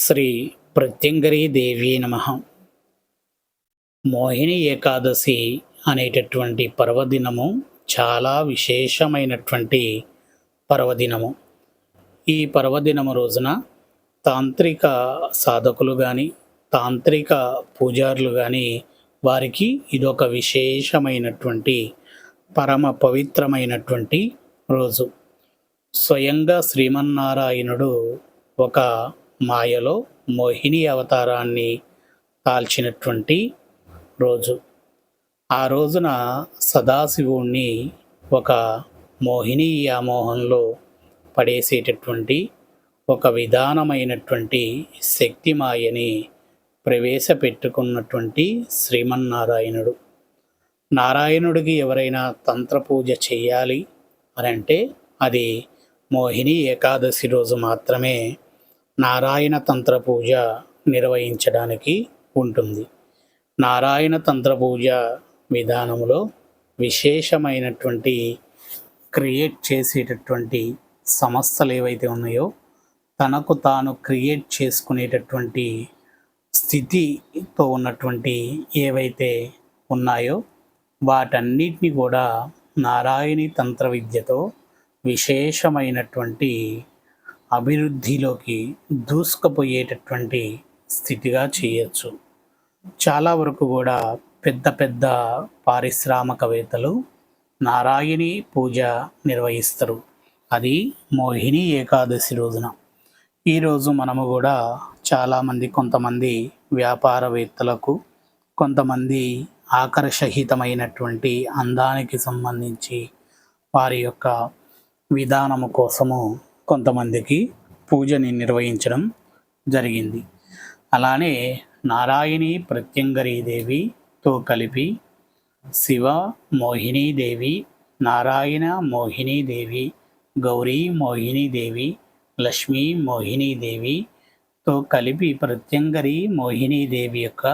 శ్రీ ప్రత్యంగరీ దేవి నమ. మోహిని ఏకాదశి అనేటటువంటి పర్వదినము చాలా విశేషమైనటువంటి పర్వదినము. ఈ పర్వదినము రోజున తాంత్రిక సాధకులు కానీ తాంత్రిక పూజారులు కానీ వారికి ఇదొక విశేషమైనటువంటి పరమ పవిత్రమైనటువంటి రోజు. స్వయంగా శ్రీమన్నారాయణుడు ఒక మాయలో మోహిని అవతారాన్ని కాల్చినటువంటి రోజు. ఆ రోజున సదాశివుణ్ణి ఒక మోహిని ఆమోహంలో పడేసేటటువంటి ఒక విధానమైనటువంటి శక్తి మాయని ప్రవేశపెట్టుకున్నటువంటి శ్రీమన్నారాయణుడు. నారాయణుడికి ఎవరైనా తంత్రపూజ చేయాలి అని అంటే అది మోహిని ఏకాదశి రోజు మాత్రమే నారాయణ తంత్ర పూజ నిర్వహించడానికి ఉంటుంది. నారాయణ తంత్ర పూజ విధానంలో విశేషమైనటువంటి క్రియేట్ చేసేటటువంటి సమస్యలు ఏవైతే ఉన్నాయో తనకు తాను క్రియేట్ చేసుకునేటటువంటి స్థితితో ఉన్నటువంటి ఏవైతే ఉన్నాయో వాటన్నిటిని కూడా నారాయణి తంత్ర విద్యతో విశేషమైనటువంటి అభివృద్ధిలోకి దూసుకుపోయేటటువంటి స్థితిగా చేయొచ్చు. చాలా వరకు కూడా పెద్ద పెద్ద పారిశ్రామికవేత్తలు నారాయణి పూజ నిర్వహిస్తారు. అది మోహిని ఏకాదశి రోజున. ఈరోజు మనము కూడా చాలామంది కొంతమంది వ్యాపారవేత్తలకు కొంతమంది ఆకర్షహితమైనటువంటి అందానికి సంబంధించి వారి యొక్క విధానము కోసము కొంతమందికి పూజని నిర్వహించడం జరిగింది. అలానే నారాయణి ప్రత్యంగరీదేవితో కలిపి శివ మోహినీదేవి నారాయణ మోహినీదేవి గౌరీ మోహినీదేవి లక్ష్మీ మోహినీదేవితో కలిపి ప్రత్యంగరి మోహినీదేవి యొక్క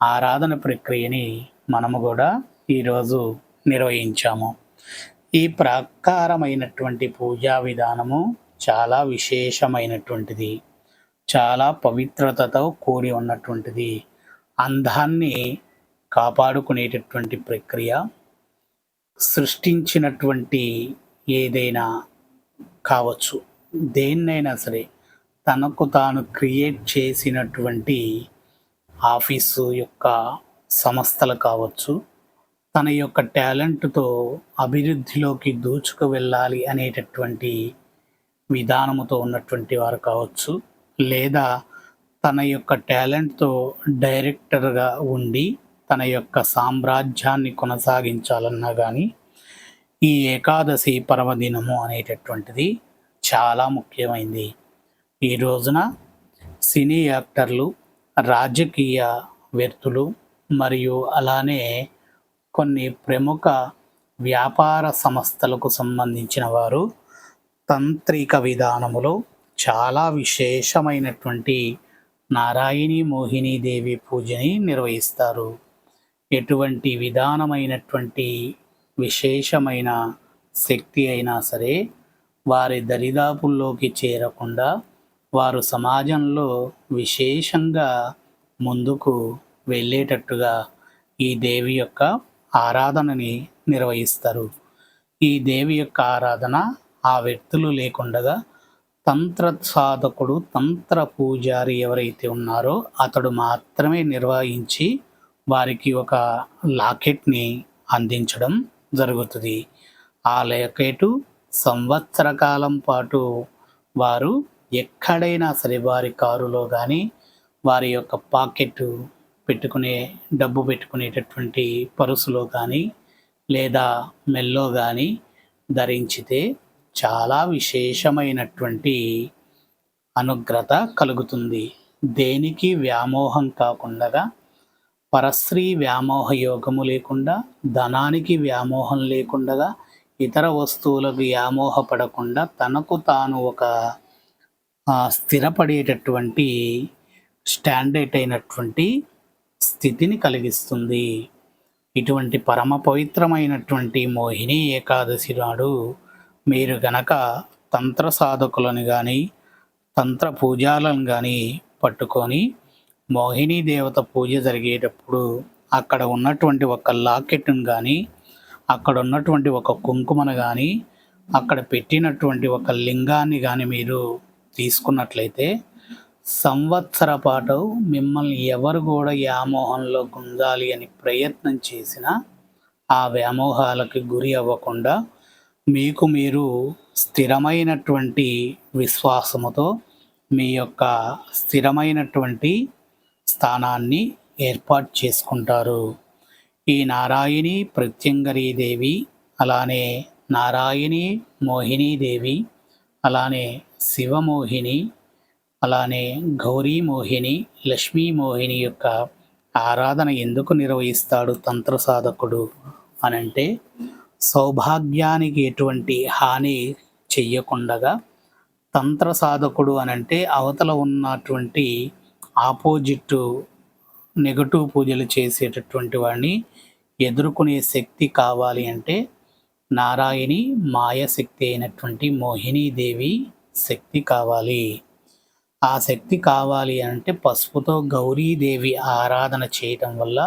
ఆరాధన ప్రక్రియని మనము కూడా ఈరోజు నిర్వహించాము. ఈ ప్రాకారమైనటువంటి పూజా విధానము చాలా విశేషమైనటువంటిది. చాలా పవిత్రతతో కూడి ఉన్నటువంటిది. అందాన్ని కాపాడుకునేటటువంటి ప్రక్రియ. సృష్టించినటువంటి ఏదైనా కావచ్చు. దేన్నైనా సరే తనకు తాను క్రియేట్ చేసినటువంటి ఆఫీసు యొక్క సంస్థలు కావచ్చు. తన యొక్క టాలెంట్తో అభివృద్ధిలోకి దూచుకు వెళ్ళాలి అనేటటువంటి విధానముతో ఉన్నటువంటి వారు కావచ్చు లేదా తన యొక్క టాలెంట్తో డైరెక్టర్గా ఉండి తన యొక్క సామ్రాజ్యాన్ని కొనసాగించాలన్నా కానీ ఈ ఏకాదశి పర్వదినము అనేటటువంటిది చాలా ముఖ్యమైనది ఈ రోజున సినీ యాక్టర్లు రాజకీయ వ్యక్తులు మరియు అలానే కొన్ని ప్రముఖ వ్యాపార సంస్థలకు సంబంధించిన వారు తంత్రిక విధానములో చాలా విశేషమైనటువంటి నారాయణి మోహిని దేవి పూజని నిర్వహిస్తారు. ఎటువంటి విధానమైనటువంటి విశేషమైన శక్తి అయినా సరే వారి దరిదాపుల్లోకి చేరకుండా వారు సమాజంలో విశేషంగా ముందుకు వెళ్ళేటట్టుగా ఈ దేవి యొక్క ఆరాధనని నిర్వహిస్తారు. ఈ దేవి యొక్క ఆరాధన ఆ వ్యక్తులు లేకుండగా తంత్ర సాధకుడు తంత్ర పూజారి ఎవరైతే ఉన్నారో అతడు మాత్రమే నిర్వహించి వారికి ఒక లాకెట్ని అందించడం జరుగుతుంది. ఆ లాకెట్ సంవత్సర కాలం పాటు వారు ఎక్కడైనా సరే వారి కారులో కానీ వారి యొక్క పాకెట్ పెట్టుకునే డబ్బు పెట్టుకునేటటువంటి పరుసులో కానీ లేదా మెల్లో కానీ ధరించితే చాలా విశేషమైనటువంటి అనుగ్రత కలుగుతుంది. దేనికి వ్యామోహం కాకుండా పరస్త్రీ వ్యామోహ యోగము లేకుండా ధనానికి వ్యామోహం లేకుండా ఇతర వస్తువులకు వ్యామోహపడకుండా తనకు తాను ఒక స్థిరపడేటటువంటి స్టాండర్డ్ అయినటువంటి స్థితిని కలిగిస్తుంది. ఇటువంటి పరమ పవిత్రమైనటువంటి మోహిని ఏకాదశి నాడు మీరు గనక తంత్ర సాధకులను కానీ తంత్ర పూజాలను కానీ పట్టుకొని మోహిని దేవత పూజ జరిగేటప్పుడు అక్కడ ఉన్నటువంటి ఒక లాకెట్ను కానీ అక్కడ ఉన్నటువంటి ఒక కుంకుమను కానీ అక్కడ పెట్టినటువంటి ఒక లింగాన్ని కానీ మీరు తీసుకున్నట్లయితే సంవత్సర పాటు మిమ్మల్ని ఎవరు కూడా వ్యామోహంలో గుంజాలి అని ప్రయత్నం చేసినా ఆ వ్యామోహాలకి గురి అవ్వకుండా మీకు మీరు స్థిరమైనటువంటి విశ్వాసముతో మీ యొక్క స్థిరమైనటువంటి స్థానాన్ని ఏర్పాటు చేసుకుంటారు. ఈ నారాయణి ప్రత్యంగరీదేవి అలానే నారాయణి మోహినీదేవి అలానే శివమోహిని అలానే గౌరీ మోహిని లక్ష్మీ మోహిని యొక్క ఆరాధన ఎందుకు నిర్వహిస్తాడు తంత్ర సాధకుడు అనంటే సౌభాగ్యానికి ఎటువంటి హాని చెయ్యకుండగా తంత్ర సాధకుడు అనంటే అవతల ఉన్నటువంటి ఆపోజిట్ నెగటివ్ పూజలు చేసేటటువంటి వాడిని ఎదుర్కొనే శక్తి కావాలి అంటే నారాయణి మాయశక్తి అయినటువంటి మోహినీదేవి శక్తి కావాలి. ఆ శక్తి కావాలి అంటే పసుపుతో గౌరీదేవి ఆరాధన చేయటం వల్ల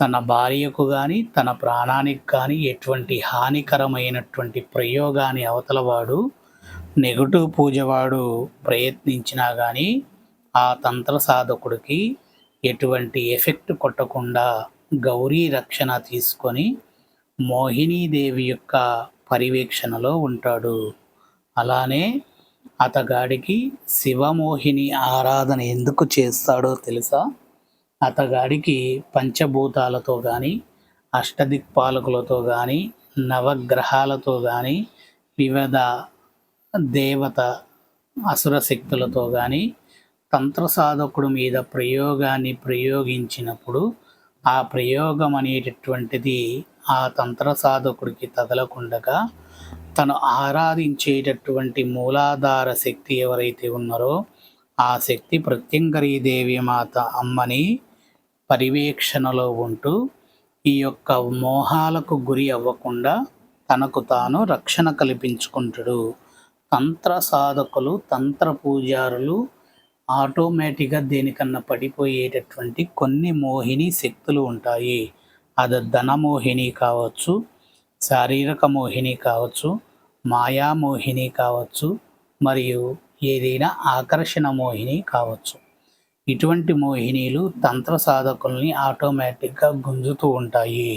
తన భార్యకు కానీ తన ప్రాణానికి కానీ ఎటువంటి హానికరమైనటువంటి ప్రయోగాన్ని అవతలవాడు నెగటివ్ పూజవాడు ప్రయత్నించినా కానీ ఆ తంత్ర సాధకుడికి ఎటువంటి ఎఫెక్ట్ కొట్టకుండా గౌరీ రక్షణ తీసుకొని మోహినీదేవి యొక్క పర్యవేక్షణలో ఉంటాడు. అలానే అతగాడికి శివమోహిని ఆరాధన ఎందుకు చేస్తాడో తెలుసా? అతగాడికి పంచభూతాలతో కానీ అష్టదిక్పాలకులతో కానీ నవగ్రహాలతో కానీ వివిధ దేవత అసుర శక్తులతో కానీ తంత్ర సాధకుడు మీద ప్రయోగాన్ని ప్రయోగించినప్పుడు ఆ ప్రయోగం అనేటటువంటిది ఆ తంత్ర సాధకుడికి తగలకుండగా తను ఆరాధించేటటువంటి మూలాధార శక్తి ఎవరైతే ఉన్నారో ఆ శక్తి ప్రత్యంగరీ దేవి మాత అమ్మని పర్యవేక్షణలో ఉంటూ ఈ యొక్క మోహాలకు గురి అవ్వకుండా తనకు తాను రక్షణ కల్పించుకుంటాడు. తంత్ర సాధకులు తంత్ర పూజారులు ఆటోమేటిక్గా దేనికన్నా పడిపోయేటటువంటి కొన్ని మోహిని శక్తులు ఉంటాయి. అది ధనమోహిని కావచ్చు శారీరక మోహిని కావచ్చు మాయామోహిని కావచ్చు మరియు ఏదైనా ఆకర్షణ మోహిని కావచ్చు. ఇటువంటి మోహినీలు తంత్ర సాధకుల్ని ఆటోమేటిక్గా గుంజుతూ ఉంటాయి.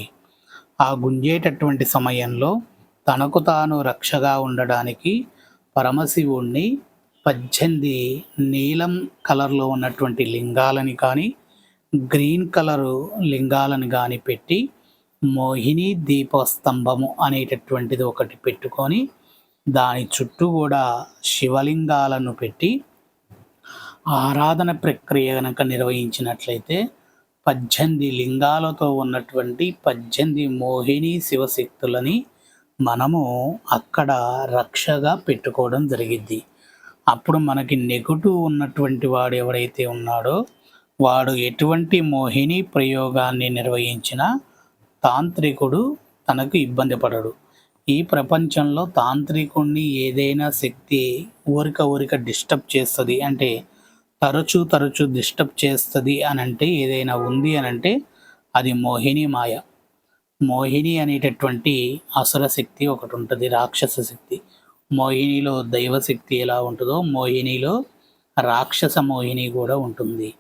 ఆ గుంజేటటువంటి సమయంలో తనకు తాను రక్షగా ఉండడానికి పరమశివుణ్ణి పద్దెనిమిది నీలం కలర్లో ఉన్నటువంటి లింగాలని కానీ గ్రీన్ కలరు లింగాలను కానీ పెట్టి మోహిని దీపస్తంభము అనేటటువంటిది ఒకటి పెట్టుకొని దాని చుట్టూ కూడా శివలింగాలను పెట్టి ఆరాధన ప్రక్రియ కనుక నిర్వహించినట్లయితే పద్దెనిమిది లింగాలతో ఉన్నటువంటి పద్దెనిమిది మోహిని శివశక్తులని మనము అక్కడ రక్షగా పెట్టుకోవడం జరిగిద్ది. అప్పుడు మనకి నెగటివ్ ఉన్నటువంటి వాడు ఎవరైతే ఉన్నాడో వాడు ఎటువంటి మోహిని ప్రయోగాన్ని నిర్వహించినా తాంత్రికుడు తనకు ఇబ్బంది పడడు. ఈ ప్రపంచంలో తాంత్రికుడిని ఏదైనా శక్తి ఊరిక ఊరిక డిస్టర్బ్ చేస్తుంది అంటే తరచూ తరచూ డిస్టర్బ్ చేస్తుంది అని అంటే ఏదైనా ఉంది అని అంటే అది మోహిని మాయ. మోహిని అనేటటువంటి అసుర శక్తి ఒకటి ఉంటుంది రాక్షస శక్తి. మోహినిలో దైవశక్తి ఎలా ఉంటుందో మోహినిలో రాక్షస మోహిని కూడా ఉంటుంది.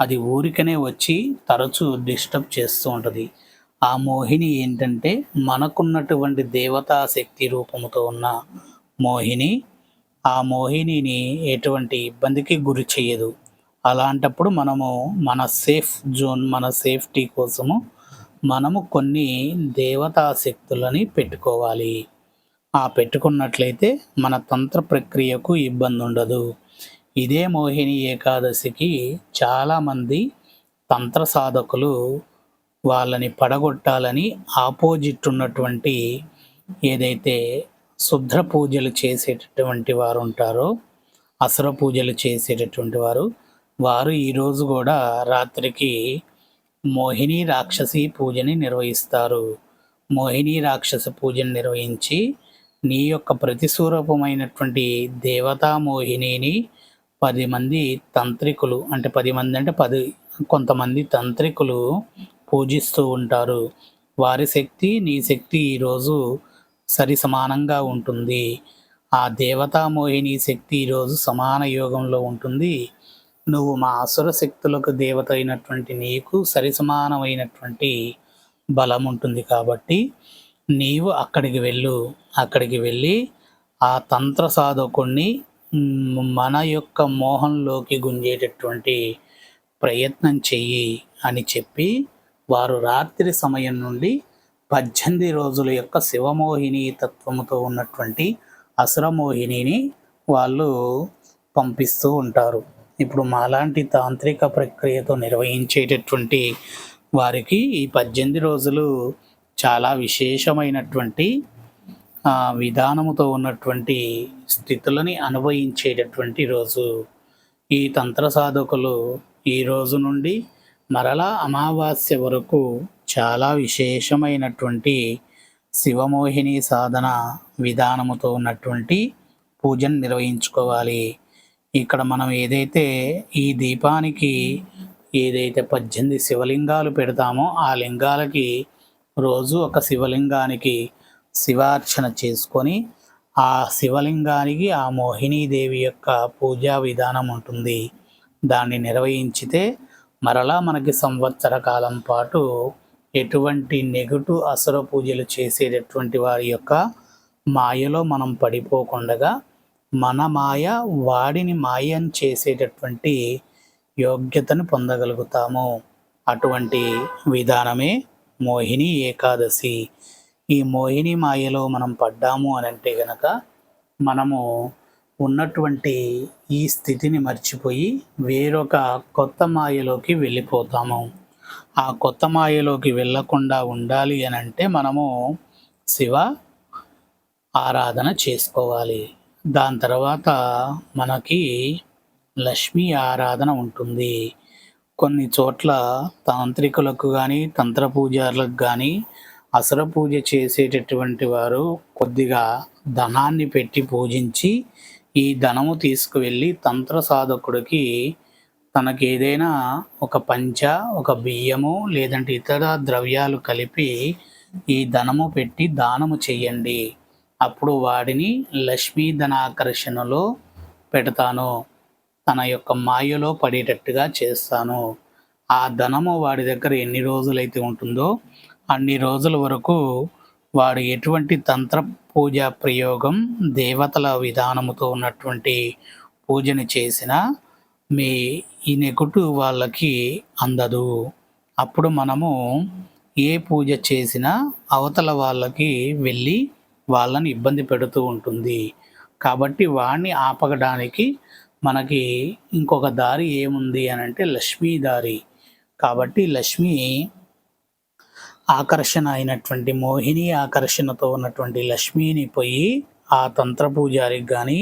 అది ఊరికనే వచ్చి తరచూ డిస్టర్బ్ చేస్తూ ఉంటుంది. ఆ మోహిని ఏంటంటే మనకున్నటువంటి దేవతా శక్తి రూపముతో ఉన్న మోహిని ఆ మోహినిని ఎటువంటి ఇబ్బందికి గురి చేయదు అలాంటప్పుడు మనము మన సేఫ్ జోన్ మన సేఫ్టీ కోసము మనము కొన్ని దేవతా శక్తులని పెట్టుకోవాలి. ఆ పెట్టుకున్నట్లయితే మన తంత్ర ప్రక్రియకు ఇబ్బంది ఉండదు. ఇదే మోహిని ఏకాదశికి చాలామంది తంత్ర సాధకులు వాళ్ళని పడగొట్టాలని ఆపోజిట్ ఉన్నటువంటి ఏదైతే శుద్ర పూజలు చేసేటటువంటి వారు ఉంటారో. అసుర పూజలు చేసేటటువంటి వారు. వారు ఈరోజు కూడా రాత్రికి మోహిని రాక్షసి పూజని నిర్వహిస్తారు. మోహిని రాక్షస పూజను నిర్వహించి నీ యొక్క ప్రతిస్వరూపమైనటువంటి దేవతా మోహినిని పది మంది తంత్రికులు అంటే పది మంది అంటే పది కొంతమంది తంత్రికులు పూజిస్తూ ఉంటారు. వారి శక్తి నీ శక్తి ఈరోజు సరి సమానంగా ఉంటుంది. ఆ దేవతామోహిని శక్తి ఈరోజు సమాన యోగంలో ఉంటుంది. నువ్వు మా అసుర శక్తులకు దేవత అయినటువంటి నీకు సరి సమానమైనటువంటి బలం ఉంటుంది కాబట్టి నీవు అక్కడికి వెళ్ళు. అక్కడికి వెళ్ళి ఆ తంత్ర సాధకుణ్ణి మన యొక్క మోహంలోకి గుంజేటటువంటి ప్రయత్నం చెయ్యి అని చెప్పి వారు రాత్రి సమయం నుండి పద్దెనిమిది రోజుల యొక్క శివమోహిని తత్వముతో ఉన్నటువంటి అసురమోహినిని వాళ్ళు పంపిస్తూ ఉంటారు. ఇప్పుడు మాలాంటి తాంత్రిక ప్రక్రియతో నిర్వహించేటటువంటి వారికి ఈ పద్దెనిమిది రోజులు చాలా విశేషమైనటువంటి విధానముతో ఉన్నటువంటి స్థితులని అనుభవించేటటువంటి రోజు. ఈ తంత్ర సాధకులు ఈ రోజు నుండి మరలా అమావాస్య వరకు చాలా విశేషమైనటువంటి శివమోహిని సాధన విధానముతో ఉన్నటువంటి పూజను నిర్వహించుకోవాలి. ఇక్కడ మనం ఏదైతే ఈ దీపానికి ఏదైతే పద్దెనిమిది శివలింగాలు పెడతామో ఆ లింగాలకి రోజు ఒక శివలింగానికి శివార్చన చేసుకొని ఆ శివలింగానికి ఆ మోహినీదేవి యొక్క పూజా విధానం ఉంటుంది. దాన్ని నిర్వహించితే మరలా మనకి సంవత్సర కాలం పాటు ఎటువంటి నెగటివ్ అసర పూజలు చేసేటటువంటి వారి యొక్క మాయలో మనం పడిపోకుండగా మన మాయ వాడిని మాయం చేసేటటువంటి యోగ్యతను పొందగలుగుతాము. అటువంటి విధానమే మోహిని ఏకాదశి. ఈ మోహిని మాయలో మనం పడ్డాము అని అంటే గనక మనము ఉన్నటువంటి ఈ స్థితిని మర్చిపోయి వేరొక కొత్త మాయలోకి వెళ్ళిపోతాము. ఆ కొత్త మాయలోకి వెళ్ళకుండా ఉండాలి అని అంటే మనము శివ ఆరాధన చేసుకోవాలి. దాని తర్వాత మనకి లక్ష్మీ ఆరాధన ఉంటుంది. కొన్ని చోట్ల తాంత్రికులకు కానీ తంత్ర పూజారులకు కానీ అసర పూజ చేసేటటువంటి వారు కొద్దిగా ధనాన్ని పెట్టి పూజించి ఈ ధనము తీసుకువెళ్ళి తంత్ర సాధకుడికి తనకి ఏదైనా ఒక పంచ ఒక బియ్యము లేదంటే ఇతర ద్రవ్యాలు కలిపి ఈ ధనము పెట్టి దానము చెయ్యండి. అప్పుడు వాడిని లక్ష్మీ ధనాకర్షణలో పెడతాను. తన యొక్క మాయలో పడేటట్టుగా చేస్తాను. ఆ ధనము వాడి దగ్గర ఎన్ని రోజులైతే ఉంటుందో అన్ని రోజుల వరకు వాడు ఎటువంటి తంత్ర పూజ ప్రయోగం దేవతల విధానముతో ఉన్నటువంటి పూజను చేసినా మీ ఈ నెగుటు వాళ్ళకి అందదు. అప్పుడు మనము ఏ పూజ చేసినా అవతల వాళ్ళకి వెళ్ళి వాళ్ళని ఇబ్బంది పెడుతూ ఉంటుంది. కాబట్టి వాడిని ఆపగడానికి మనకి ఇంకొక దారి ఏముంది అని అంటే లక్ష్మీ దారి. కాబట్టి లక్ష్మి ఆకర్షణ అయినటువంటి మోహిని ఆకర్షణతో ఉన్నటువంటి లక్ష్మిని పోయి ఆ తంత్ర పూజారికి కానీ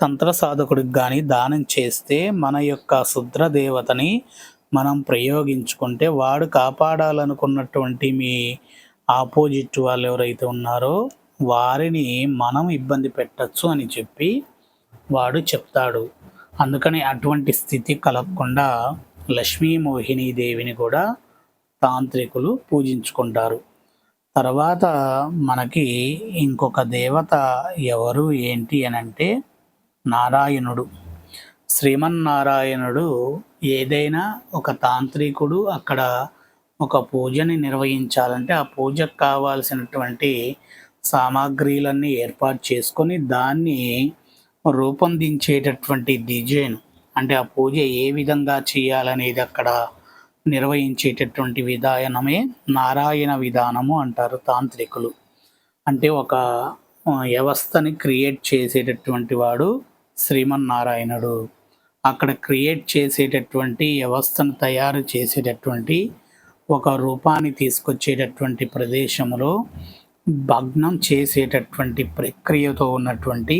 తంత్ర సాధకుడికి కానీ దానం చేస్తే మన యొక్క శుద్ర దేవతని మనం ప్రయోగించుకుంటే వాడు కాపాడాలనుకున్నటువంటి మీ ఆపోజిట్ వాళ్ళు ఎవరైతే ఉన్నారో వారిని మనం ఇబ్బంది పెట్టచ్చు అని చెప్పి వాడు చెప్తాడు. అందుకని అటువంటి స్థితి కలగకుండా లక్ష్మీ మోహిని దేవిని కూడా తాంత్రికులు పూజించుకుంటారు. తర్వాత మనకి ఇంకొక దేవత ఎవరు ఏంటి అని అంటే నారాయణుడు. శ్రీమన్నారాయణుడు ఏదైనా ఒక తాంత్రికుడు అక్కడ ఒక పూజని నిర్వహించాలంటే ఆ పూజకు కావాల్సినటువంటి సామాగ్రిలన్నీ ఏర్పాటు చేసుకొని దాన్ని రూపొందించేటటువంటి డిజైన్ అంటే ఆ పూజ ఏ విధంగా చేయాలనేది అక్కడ నిర్వహించేటటువంటి విధానమే నారాయణ విధానము అంటారు తాంత్రికులు. అంటే ఒక వ్యవస్థని క్రియేట్ చేసేటటువంటి వాడు శ్రీమన్నారాయణుడు. అక్కడ క్రియేట్ చేసేటటువంటి వ్యవస్థను తయారు చేసేటటువంటి ఒక రూపాన్ని తీసుకొచ్చేటటువంటి ప్రదేశంలో భగ్నం చేసేటటువంటి ప్రక్రియతో ఉన్నటువంటి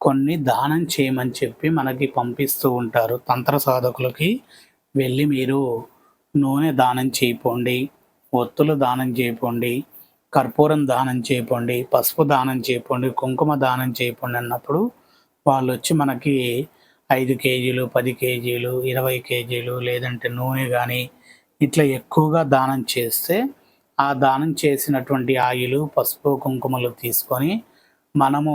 కొన్ని దానం చేయమని చెప్పి మనకి పంపిస్తూ ఉంటారు. తంత్ర సాధకులకి వెళ్ళి మీరు నూనె దానం చేయపోండి ఒత్తులు దానం చేయపోండి కర్పూరం దానం చేయపోండి పసుపు దానం చేయపోండి కుంకుమ దానం చేయపోండి అన్నప్పుడు వాళ్ళు వచ్చి మనకి ఐదు కేజీలు పది కేజీలు ఇరవై కేజీలు లేదంటే నూనె కానీ ఇట్లా ఎక్కువగా దానం చేస్తే ఆ దానం చేసినటువంటి ఆయిలు పసుపు కుంకుమలు తీసుకొని మనము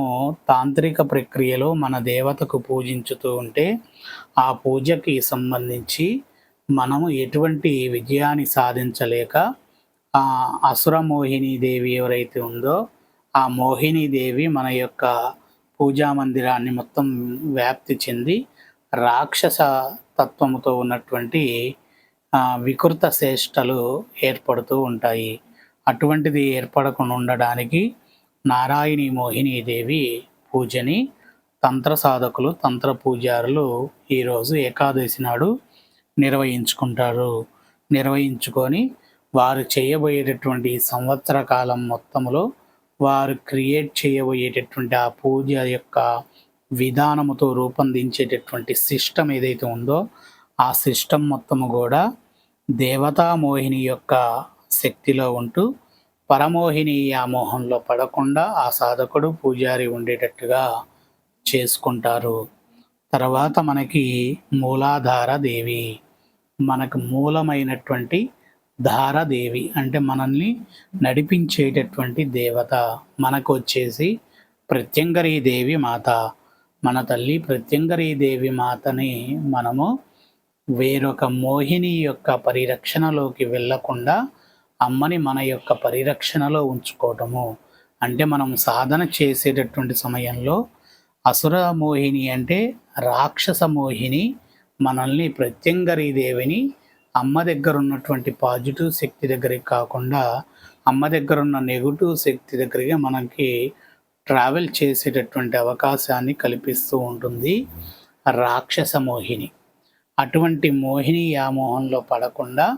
తాంత్రిక ప్రక్రియలో మన దేవతకు పూజించుతూ ఉంటే ఆ పూజకి సంబంధించి మనము ఎటువంటి విజయాన్ని సాధించలేక ఆ అసుర మోహిని దేవి ఎవరైతే ఉందో ఆ మోహిని దేవి మన యొక్క పూజా మందిరాన్ని మొత్తం వ్యాప్తి చెంది రాక్షస తత్వముతో ఉన్నటువంటి వికృత శ్రేష్టలు ఏర్పడుతూ ఉంటాయి. అటువంటిది ఏర్పడకుండా ఉండడానికి నారాయణి మోహిని దేవి పూజని తంత్ర సాధకులు తంత్ర పూజారులు ఈరోజు ఏకాదశి నాడు నిర్వహించుకుంటారు. నిర్వహించుకొని వారు చేయబోయేటటువంటి సంవత్సర కాలం మొత్తంలో వారు క్రియేట్ చేయబోయేటటువంటి ఆ పూజ యొక్క విధానముతో రూపొందించేటటువంటి సిస్టమ్ ఏదైతే ఉందో ఆ సిస్టమ్ మొత్తము కూడా దేవతామోహిని యొక్క శక్తిలో ఉంటూ పరమోహిని ఆ మోహంలో పడకుండా ఆ సాధకుడు పూజారి ఉండేటట్టుగా చేసుకుంటారు. తర్వాత మనకి మూలాధార దేవి. మనకు మూలమైనటువంటి ధారదేవి అంటే మనల్ని నడిపించేటటువంటి దేవత. మనకు వచ్చేసి ప్రత్యంగరీ దేవి మాత. మన తల్లి ప్రత్యంగరీ దేవి మాతని మనము వేరొక మోహిని యొక్క పరిరక్షణలోకి వెళ్ళకుండా అమ్మని మన యొక్క పరిరక్షణలో ఉంచుకోవటము. అంటే మనం సాధన చేసేటటువంటి సమయంలో అసుర మోహిని అంటే రాక్షస మోహిని మనల్ని ప్రత్యంగరీ దేవిని అమ్మ దగ్గర ఉన్నటువంటి పాజిటివ్ శక్తి దగ్గరికి కాకుండా అమ్మ దగ్గర ఉన్న నెగిటివ్ శక్తి దగ్గరికి మనకి ట్రావెల్ చేసేటటువంటి అవకాశాన్ని కల్పిస్తూ ఉంటుంది. రాక్షస మోహిని. అటువంటి మోహిని వ్యామోహంలో పడకుండా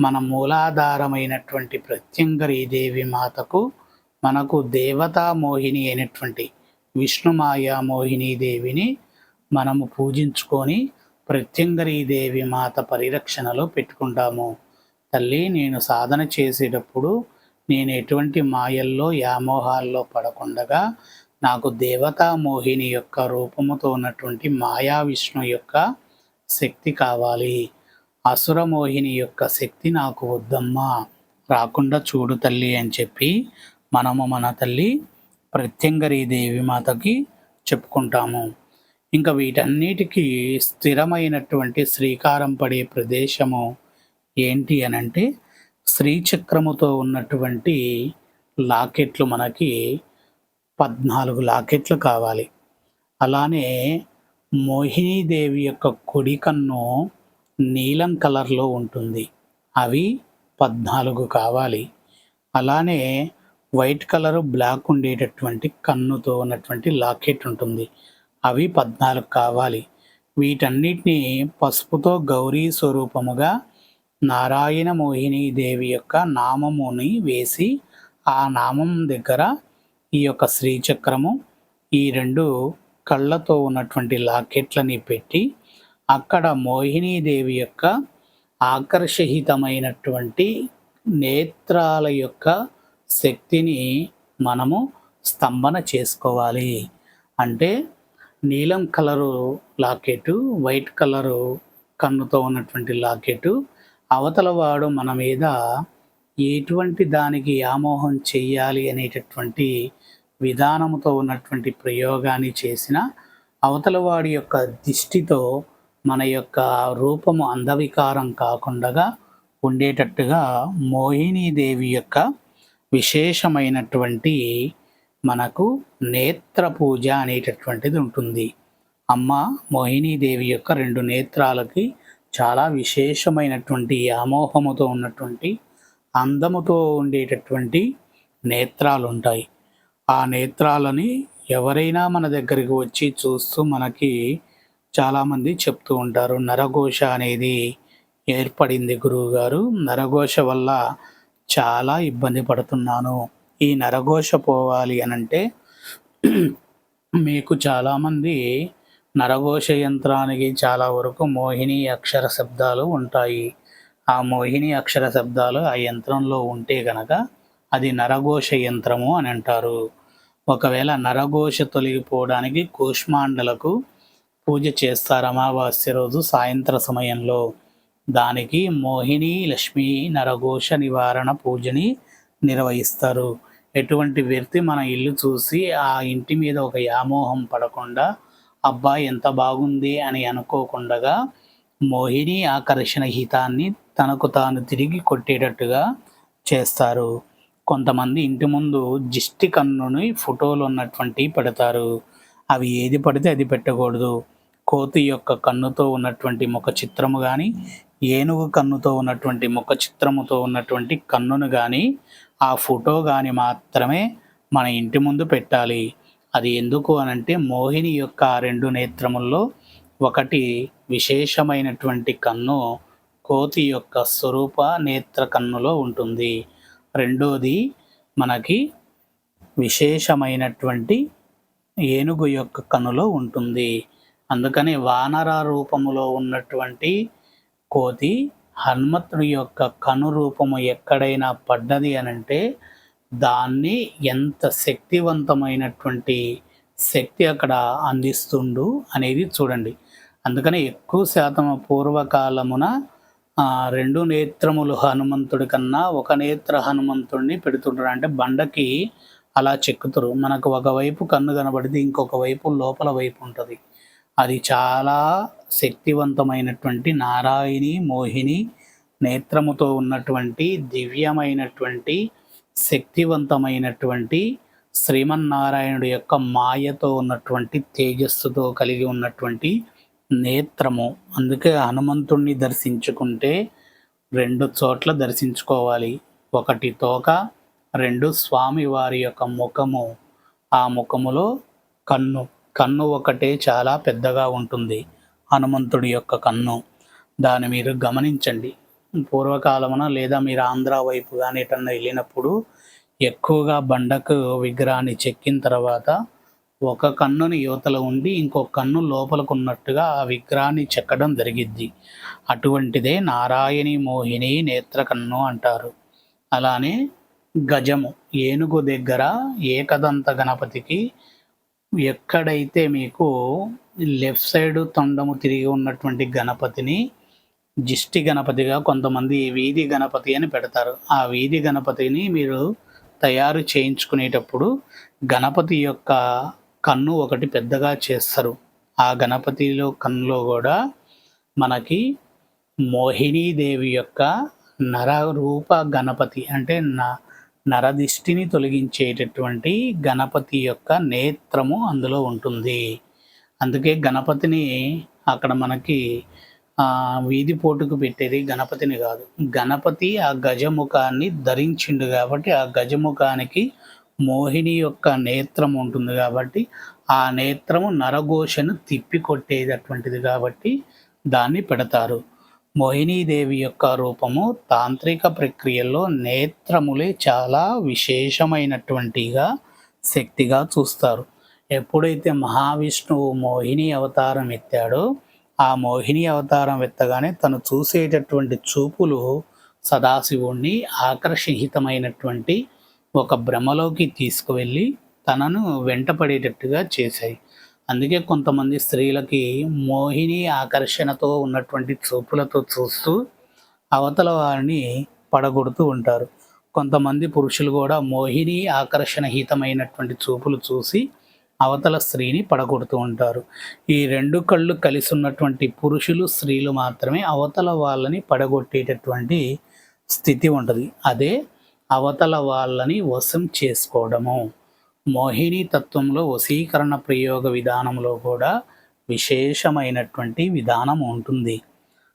మన మూలాధారమైనటువంటి ప్రత్యంగరీ దేవి మాతకు మనకు దేవతా మోహిని అయినటువంటి విష్ణుమాయ మోహిని దేవిని మనము పూజించుకొని దేవి మాత పరిరక్షణలో పెట్టుకుంటాము. తల్లి నేను సాధన చేసేటప్పుడు నేను ఎటువంటి మాయల్లో యామోహాల్లో పడకుండగా నాకు దేవతా మోహిని యొక్క రూపముతో ఉన్నటువంటి మాయా విష్ణు యొక్క శక్తి కావాలి. అసురమోహిని యొక్క శక్తి నాకు వద్దమ్మా రాకుండా చూడు తల్లి అని చెప్పి మనము మన తల్లి ప్రత్యంగరీ దేవి మాతకి చెప్పుకుంటాము. ఇంకా వీటన్నిటికీ స్థిరమైనటువంటి శ్రీకారం పడే ప్రదేశము ఏంటి అని అంటే శ్రీచక్రముతో ఉన్నటువంటి లాకెట్లు మనకి పద్నాలుగు లాకెట్లు కావాలి. అలానే మోహినీదేవి యొక్క కుడి కన్ను నీలం కలర్లో ఉంటుంది. అవి పద్నాలుగు కావాలి. అలానే వైట్ కలరు బ్లాక్ ఉండేటటువంటి కన్నుతో ఉన్నటువంటి లాకెట్ ఉంటుంది. అవి పద్నాలుగు కావాలి. వీటన్నిటినీ పసుపుతో గౌరీ స్వరూపముగా నారాయణ మోహిని దేవి యొక్క నామముని వేసి ఆ నామం దగ్గర ఈ యొక్క శ్రీచక్రము ఈ రెండు కళ్ళతో ఉన్నటువంటి లాకెట్లని పెట్టి అక్కడ మోహినీదేవి యొక్క ఆకర్షహితమైనటువంటి నేత్రాల యొక్క శక్తిని మనము స్తంభన చేసుకోవాలి. అంటే నీలం కలరు లాకెట్ వైట్ కలరు కన్నుతో ఉన్నటువంటి లాకెట్. అవతల వాడు మన మీద ఎటువంటి దానికి వ్యామోహం చెయ్యాలి అనేటటువంటి విధానముతో ఉన్నటువంటి ప్రయోగాన్ని చేసిన అవతల వాడి యొక్క దిష్టితో మన యొక్క రూపము అందవికారం కాకుండా ఉండేటట్టుగా మోహినీదేవి యొక్క విశేషమైనటువంటి మనకు నేత్ర పూజ అనేటటువంటిది ఉంటుంది. అమ్మ మోహినీదేవి యొక్క రెండు నేత్రాలకి చాలా విశేషమైనటువంటి వ్యామోహముతో ఉన్నటువంటి అందముతో ఉండేటటువంటి నేత్రాలు ఉంటాయి ఆ నేత్రాలని ఎవరైనా మన దగ్గరికి వచ్చి చూస్తూ మనకి చాలామంది చెప్తూ ఉంటారు నరఘోష అనేది ఏర్పడింది గురువుగారు. నరఘోష వల్ల చాలా ఇబ్బంది పడుతున్నాను. ఈ నరఘోష పోవాలి అనంటే మీకు చాలామంది నరఘోష యంత్రానికి చాలా వరకు మోహిని అక్షర శబ్దాలు ఉంటాయి. ఆ మోహిని అక్షర శబ్దాలు ఆ యంత్రంలో ఉంటే గనక అది నరఘోష యంత్రము అని అంటారు. ఒకవేళ నరఘోష తొలగిపోవడానికి కూష్మాండలకు పూజ చేస్తారు అమావాస్య రోజు సాయంత్ర సమయంలో. దానికి మోహిని లక్ష్మి నరఘోష నివారణ పూజని నిర్వహిస్తారు. ఎటువంటి వ్యక్తి మన ఇల్లు చూసి ఆ ఇంటి మీద ఒక వ్యామోహం పడకుండా అబ్బా ఎంత బాగుంది అని అనుకోకుండా మోహిని ఆకర్షణ హితాన్ని తనకు తాను తిరిగి కొట్టేటట్టుగా చేస్తారు. కొంతమంది ఇంటి ముందు జిష్టి కన్నుని ఫోటోలు ఉన్నటువంటి పెడతారు. అవి ఏది పడితే అది పెట్టకూడదు. కోతి యొక్క కన్నుతో ఉన్నటువంటి ముఖ చిత్రము కానీ ఏనుగు కన్నుతో ఉన్నటువంటి ముఖ చిత్రముతో ఉన్నటువంటి కన్నును కానీ ఆ ఫోటో కానీ మాత్రమే మన ఇంటి ముందు పెట్టాలి. అది ఎందుకు అనంటే మోహిని యొక్క రెండు నేత్రముల్లో ఒకటి విశేషమైనటువంటి కన్ను కోతి యొక్క స్వరూప నేత్ర కన్నులో ఉంటుంది. రెండోది మనకి విశేషమైనటువంటి ఏనుగు యొక్క కన్నులో ఉంటుంది. అందుకని వానర రూపములో ఉన్నటువంటి కోతి హనుమంతుడి యొక్క కను రూపము ఎక్కడైనా పడ్డది అనంటే దాన్ని ఎంత శక్తివంతమైనటువంటి శక్తి అక్కడ అందిస్తుండు అనేది చూడండి. అందుకని ఎక్కువ శాతం పూర్వకాలమున రెండు నేత్రములు హనుమంతుడి కన్నా ఒక నేత్ర హనుమంతుడిని పెడుతుంటారు అంటే బండకి అలా చెక్కుతారు. మనకు ఒకవైపు కన్ను కనబడితే ఇంకొక వైపు లోపల వైపు ఉంటుంది. అది చాలా శక్తివంతమైనటువంటి నారాయణి మోహిని నేత్రముతో ఉన్నటువంటి దివ్యమైనటువంటి శక్తివంతమైనటువంటి శ్రీమన్నారాయణుడి యొక్క మాయతో ఉన్నటువంటి తేజస్సుతో కలిగి ఉన్నటువంటి నేత్రము. అందుకే హనుమంతుణ్ణి దర్శించుకుంటే రెండు చోట్ల దర్శించుకోవాలి. ఒకటి తోక రెండు స్వామి వారి యొక్క ముఖము. ఆ ముఖములో కన్ను కన్ను ఒకటే చాలా పెద్దగా ఉంటుంది. హనుమంతుడి యొక్క కన్ను. దాన్ని మీరు గమనించండి. పూర్వకాలమున లేదా మీరు ఆంధ్ర వైపు కానీ ఎటన్నా వెళ్ళినప్పుడు ఎక్కువగా బండకు విగ్రహాన్ని చెక్కిన తర్వాత ఒక కన్నుని యువతల ఉండి ఇంకొక కన్ను లోపలకు ఉన్నట్టుగా ఆ విగ్రహాన్ని చెక్కడం జరిగిద్ది. అటువంటిదే నారాయణి మోహిని నేత్ర కన్ను అంటారు. అలానే గజము ఏనుగు దగ్గర ఏకదంత గణపతికి ఎక్కడైతే మీకు లెఫ్ట్ సైడ్ తొండము తిరిగి ఉన్నటువంటి గణపతిని జిష్టి గణపతిగా కొంతమంది వీధి గణపతి అని పెడతారు. ఆ వీధి గణపతిని మీరు తయారు చేయించుకునేటప్పుడు గణపతి యొక్క కన్ను ఒకటి పెద్దగా చేస్తారు. ఆ గణపతిలో కన్నులో కూడా మనకి మోహినీదేవి యొక్క నర రూప గణపతి అంటే న నరదిష్టిని తొలగించేటటువంటి గణపతి యొక్క నేత్రము అందులో ఉంటుంది. అందుకే గణపతిని అక్కడ మనకి వీధి పోటుకు పెట్టేది గణపతిని కాదు. గణపతి ఆ గజముఖాన్ని ధరించిండు కాబట్టి ఆ గజముఖానికి మోహిని యొక్క నేత్రం ఉంటుంది కాబట్టి ఆ నేత్రము నరఘోషను తిప్పి కొట్టేటటువంటిది కాబట్టి దాన్ని పెడతారు. మోహినీదేవి యొక్క రూపము తాంత్రిక ప్రక్రియల్లో నేత్రములే చాలా విశేషమైనటువంటిగా శక్తిగా చూస్తారు. ఎప్పుడైతే మహావిష్ణువు మోహిని అవతారం ఎత్తాడో ఆ మోహిని అవతారం ఎత్తగానే తను చూసేటటువంటి చూపులు సదాశివుణ్ణి ఆకర్షితమైనటువంటి ఒక భ్రమలోకి తీసుకువెళ్ళి తనను వెంటపడేటట్టుగా చేశాయి. అందుకే కొంతమంది స్త్రీలకి మోహిని ఆకర్షణతో ఉన్నటువంటి చూపులతో చూస్తూ అవతల వారిని పడగొడుతూ ఉంటారు. కొంతమంది పురుషులు కూడా మోహిని ఆకర్షణహితమైనటువంటి చూపులు చూసి అవతల స్త్రీని పడగొడుతూ ఉంటారు. ఈ రెండు కళ్ళు కలిసి ఉన్నటువంటి పురుషులు స్త్రీలు మాత్రమే అవతల వాళ్ళని పడగొట్టేటటువంటి స్థితి ఉంటుంది. అదే అవతల వాళ్ళని వశం చేసుకోవడము. మోహిని తత్వంలో వశీకరణ ప్రయోగ విధానంలో కూడా విశేషమైనటువంటి విధానం ఉంటుంది.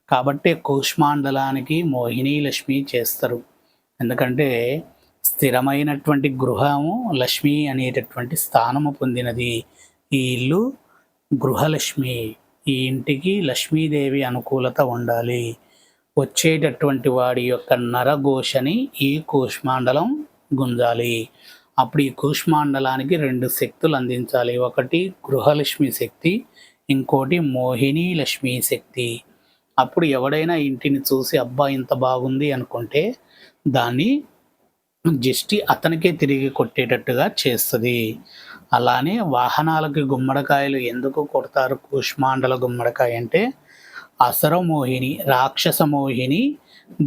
కాబట్టి కూష్మాండలానికి మోహిని లక్ష్మి చేస్తారు. ఎందుకంటే స్థిరమైనటువంటి గృహము లక్ష్మి అనేటటువంటి స్థానము పొందినది ఈ ఇల్లు. గృహలక్ష్మి ఈ ఇంటికి లక్ష్మీదేవి అనుకూలత ఉండాలి. వచ్చేటటువంటి వాడి యొక్క నరఘోషని ఈ కూష్మాండలం గుంజాలి. అప్పుడు ఈ కూష్మాండలానికి రెండు శక్తులు అందించాలి. ఒకటి గృహలక్ష్మి శక్తి ఇంకోటి మోహిని లక్ష్మి శక్తి. అప్పుడు ఎవడైనా ఇంటిని చూసి అబ్బా ఇంత బాగుంది అనుకుంటే దాన్ని జిష్టి అతనికే తిరిగి కొట్టేటట్టుగా చేస్తుంది. అలానే వాహనాలకి గుమ్మడికాయలు ఎందుకు కొడతారు? కూష్మాండల గుమ్మడికాయ అంటే అసరమోహిని రాక్షసమోహిని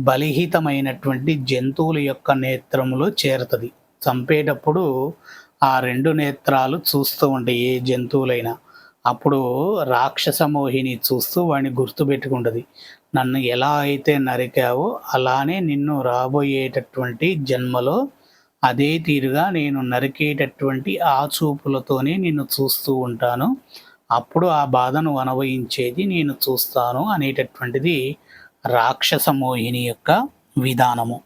బలిహితమైనటువంటి జంతువుల యొక్క నేత్రములో చేరుతుంది. చంపేటప్పుడు ఆ రెండు నేత్రాలు చూస్తూ ఉంటాయి ఏ జంతువులైనా అప్పుడు రాక్షసమోహిని చూస్తూ వాడిని గుర్తుపెట్టుకుంటుంది. నన్ను ఎలా అయితే నరికావో అలానే నిన్ను రాబోయేటటువంటి జన్మలో అదే తీరుగా నేను నరికేటటువంటి ఆ చూపులతోనే నిన్ను చూస్తూ ఉంటాను. అప్పుడు ఆ బాధను అనుభవించేది నేను చూస్తాను అనేటటువంటిది రాక్షస మోహిని యొక్క విధానము.